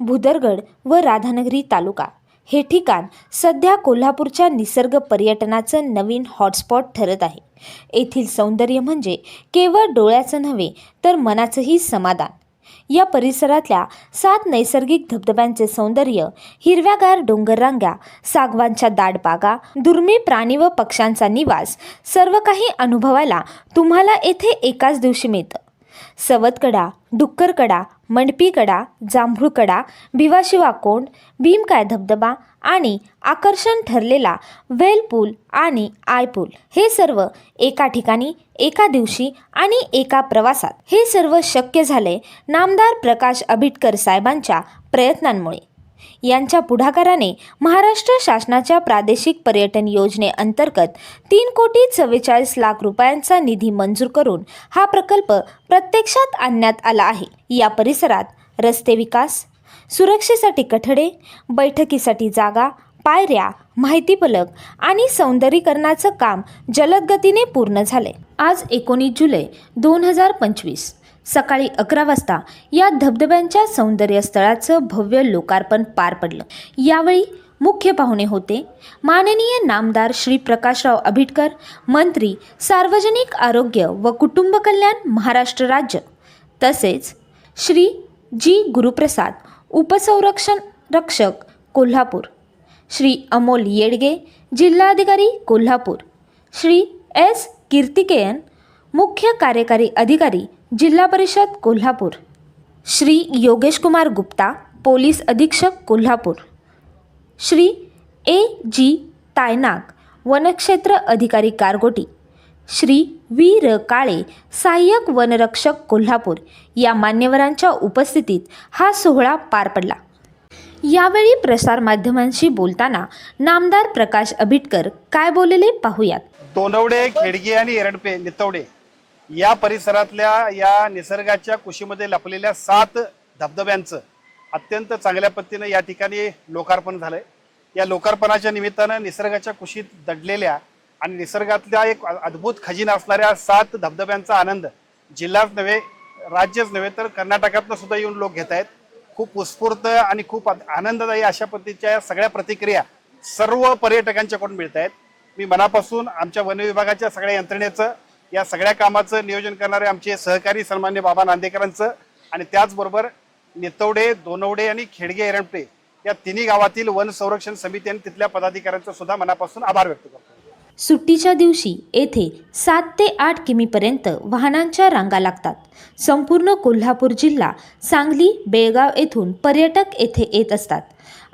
भुदरगड व राधानगरी तालुका. हे ठिकाण सध्या कोल्हापूरच्या निसर्ग पर्यटनाचं नवीन हॉटस्पॉट ठरत आहे. येथील सौंदर्य म्हणजे केवळ डोळ्याचं नव्हे तर मनाचंही समाधान. या परिसरातल्या सात नैसर्गिक धबधब्यांचे सौंदर्य हिरव्यागार डोंगररांग्या सागवांच्या दाट बागा दुर्मिळ प्राणी व पक्ष्यांचा निवास सर्व काही अनुभवायला तुम्हाला येथे एकाच दिवशी मिळतं. सवतकडा डुक्करकडा मंडपीकडा जांभूळकडा भिवाशिवा कोंड भीमकाय धबधबा आणि आकर्षण ठरलेला वेल पूल आणि आय पूल. हे सर्व एका ठिकाणी एका दिवशी आणि एका प्रवासात. हे सर्व शक्य झाले नामदार प्रकाश आंबेडकर साहेबांच्या प्रयत्नांमुळे. यांच्या पुढाकाराने महाराष्ट्र शासनाच्या प्रादेशिक पर्यटन योजनेअंतर्गत तीन कोटी चव्वेचाळीस लाख रुपयांचा निधी मंजूर करून हा प्रकल्प प्रत्यक्षात आणण्यात आला आहे. या परिसरात रस्ते विकास सुरक्षेसाठी कठडे बैठकीसाठी जागा पायऱ्या माहितीफलक आणि सौंदर्यीकरणाचं काम जलद गतीने पूर्ण झाले आज एकोणीस जुलै दोन हजार पंचवीस. सकाळी अकरा वाजता या धबधब्यांच्या सौंदर्य स्थळाचं भव्य लोकार्पण पार पडलं. यावेळी मुख्य पाहुणे होते माननीय नामदार श्री प्रकाशराव आंबेडकर मंत्री सार्वजनिक आरोग्य व कुटुंब कल्याण महाराष्ट्र राज्य तसेच श्री जी गुरुप्रसाद उपसंरक्षण रक्षक कोल्हापूर श्री अमोल येडगे जिल्हाधिकारी कोल्हापूर श्री एस कीर्तिकेयन मुख्य कार्यकारी अधिकारी जिल्हा परिषद कोल्हापूर. श्री योगेशकुमार गुप्ता पोलीस अधीक्षक कोल्हापूर. श्री ए जी तायनाक वनक्षेत्र अधिकारी कारगोटी श्री वी र काळे सहाय्यक वनरक्षक कोल्हापूर. या मान्यवरांच्या उपस्थितीत हा सोहळा पार पडला. यावेळी प्रसारमाध्यमांशी बोलताना नामदार प्रकाश आंबेडकर काय बोलले पाहूयात. तोंडवडे खेडगे आणि एरडपे नितवडे. या परिसरातल्या या निसर्गाच्या कुशीमध्ये लपलेल्या सात धबधब्यांचं अत्यंत चांगल्या पद्धतीनं या ठिकाणी लोकार्पण झालं आहे या लोकार्पणाच्या निमित्तानं निसर्गाच्या कुशीत दडलेल्या आणि निसर्गातल्या एक अद्भुत खजिना असणाऱ्या सात धबधब्यांचा आनंद जिल्हाच नव्हे राज्यच नव्हे तर कर्नाटकातनं सुद्धा येऊन लोक घेत आहेत. खूप उत्स्फूर्त आणि खूप आनंददायी अशा पद्धतीच्या सगळ्या प्रतिक्रिया सर्व पर्यटकांच्याकडून मिळत आहेत. मी मनापासून आमच्या वन विभागाच्या सगळ्या यंत्रणेचं या सगळ्या कामाचं नियोजन करणारे आमचे सहकारी सन्मान्य बाबा नांदेकरांचं आणि त्याचबरोबर नितवडे दोनवडे आणि खेडगे एरंपे या तिन्ही गावातील वन संरक्षण समिती आणि तिथल्या पदाधिकाऱ्यांचं सुद्धा मनापासून आभार व्यक्त करतो. सुट्टीच्या दिवशी येथे सात ते आठ किमीपर्यंत वाहनांच्या रांगा लागतात. संपूर्ण कोल्हापूर जिल्हा सांगली बेळगाव येथून पर्यटक येथे येत असतात.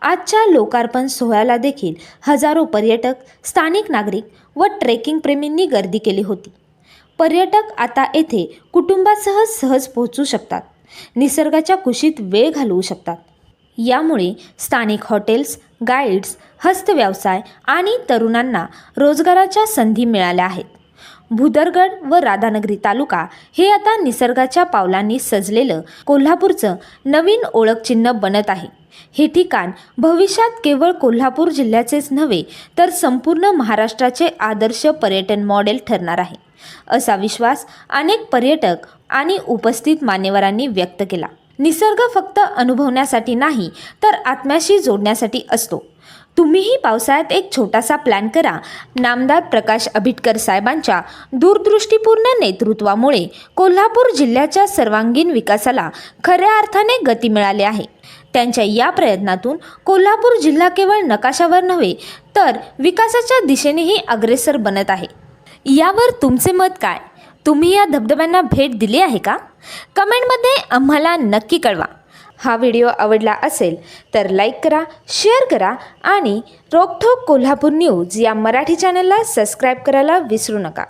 आजच्या लोकार्पण सोहळ्याला देखील हजारो पर्यटक स्थानिक नागरिक व ट्रेकिंग प्रेमींनी गर्दी केली होती. पर्यटक आता येथे कुटुंबासह सहज पोहोचू शकतात. निसर्गाच्या कुशीत वेळ घालवू शकतात. यामुळे स्थानिक हॉटेल्स गाईड्स हस्तव्यवसाय आणि तरुणांना रोजगाराच्या संधी मिळाल्या आहेत. भुदरगड व राधानगरी तालुका हे आता निसर्गाच्या पावलांनी सजलेलं कोल्हापूरचं नवीन ओळखचिन्ह बनत आहे. हे ठिकाण भविष्यात केवळ कोल्हापूर जिल्ह्याचेच नव्हे तर संपूर्ण महाराष्ट्राचे आदर्श पर्यटन मॉडेल ठरणार आहे. असा विश्वास अनेक पर्यटक आणि उपस्थित मान्यवरांनी व्यक्त केला. निसर्ग फक्त अनुभवण्यासाठी नाही तर आत्म्याशी जोडण्यासाठी असतो. तुम्हीही पावसाळ्यात एक छोटासा प्लॅन करा. नामदार प्रकाश आंबेडकर साहेबांच्या दूरदृष्टीपूर्ण नेतृत्वामुळे कोल्हापूर जिल्ह्याच्या सर्वांगीण विकासाला खऱ्या अर्थाने गती मिळाली आहे. त्यांच्या या प्रयत्नातून कोल्हापूर जिल्हा केवळ नकाशावर नव्हे तर विकासाच्या दिशेनेही अग्रेसर बनत आहे. यावर तुमचे मत काय? तुम्ही या धबधब्यांना भेट दिली आहे का? कमेंटमध्ये आम्हाला नक्की कळवा. हा व्हिडिओ आवडला असेल तर लाईक करा शेअर करा आणि रोकठोक कोल्हापूर न्यूज या मराठी चॅनलला सबस्क्राईब करायला विसरू नका.